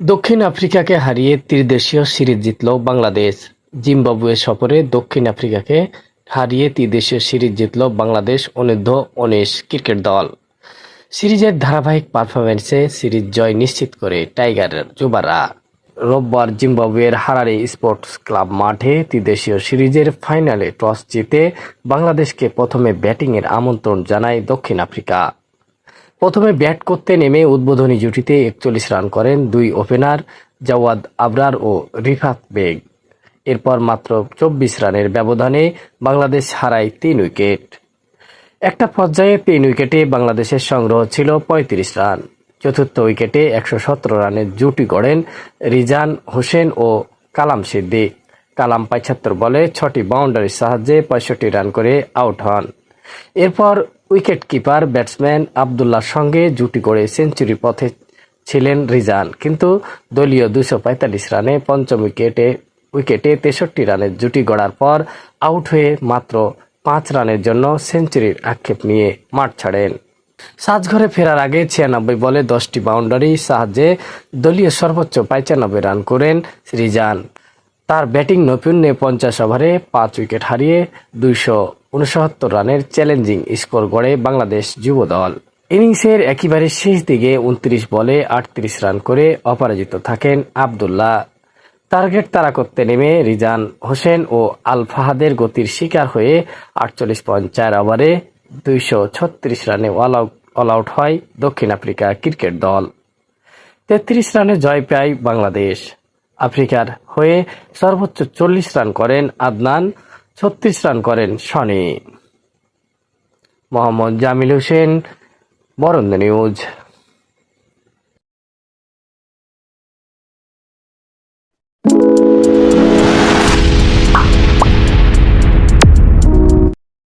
দক্ষিণ আফ্রিকাকে হারিয়ে ত্রিদেশীয় সিরিজ জিতল বাংলাদেশ। জিম্বাবুয়ে সফরে দক্ষিণ আফ্রিকাকে হারিয়ে ত্রিদেশীয় সিরিজ জিতল বাংলাদেশ অনূর্ধ্ব উনিশ ক্রিকেট দল। সিরিজের ধারাবাহিক পারফরমেন্সে সিরিজ জয় নিশ্চিত করে টাইগার যুবারা রোববার জিম্বাবুয়ের হারারে স্পোর্টস ক্লাব মাঠে ত্রিদেশীয় সিরিজের ফাইনালে টস জিতে বাংলাদেশকে প্রথমে ব্যাটিংয়ের আমন্ত্রণ জানায় দক্ষিণ আফ্রিকা। প্রথমে ব্যাট করতে নেমে উদ্বোধনী জুটিতে একচল্লিশ রান করেন দুই ওপেনার জাওয়াদ আবরার ও রিফাত বেগ। এরপর মাত্র চব্বিশ রানের ব্যবধানে বাংলাদেশ হারায় তিন উইকেট। একটা পর্যায়ে তিন উইকেটে বাংলাদেশের সংগ্রহ ছিল পঁয়ত্রিশ রান। চতুর্থ উইকেটে একশো সতেরো রানের জুটি গড়েন রিজান হোসেন ও কালাম সিদ্দিক। কালাম পঁচাত্তর বলে ছটি বাউন্ডারির সাহায্যে পঁয়ষট্টি রান করে আউট হন। এরপর উইকেট কিপার ব্যাটসম্যান আবদুল্লার সঙ্গে জুটি করে সেঞ্চুরি পথে ছিলেন রিজান। কিন্তু দলীয় দুশো পঁয়তাল্লিশ রানে পঞ্চম উইকেটে উইকেটে তেষট্টি রানের জুটি গড়ার পর আউট হয়ে মাত্র পাঁচ রানের জন্য সেঞ্চুরির আক্ষেপ নিয়ে মাঠ ছাড়েন। সাজঘরে ফেরার আগে ছিয়ানব্বই বলে দশটি বাউন্ডারি সাহায্যে দলীয় সর্বোচ্চ পঁচানব্বই রান করেন রিজান। তার ব্যাটিং নৈপুণ্যে পঞ্চাশ ওভারে পাঁচ উইকেট হারিয়ে দুইশো উনসত্তর রানের চ্যালেঞ্জিং স্কোর গড়ে বাংলাদেশ যুব দল। ইনিংসের একেবারে শেষ দিকে উনত্রিশ বলে আটত্রিশ রান করে অপরাজিত থাকেন আবদুল্লাহ। টার্গেট তাড়া করতে নেমে রিজান হোসেন ও আল ফাহাদের গতির শিকার হয়ে আটচল্লিশ পয়েন্ট চার ওভারে দুইশো ছত্রিশ রানে অল আউট হয় দক্ষিণ আফ্রিকা ক্রিকেট দল। তেত্রিশ রানে জয় পায় বাংলাদেশ। আফ্রিকার হয়ে সর্বোচ্চ চল্লিশ রান করেন আদনান ছত্রিশ রান করেন সনি মোহাম্মদ জামিল হোসেন বরন্দ নিউজ।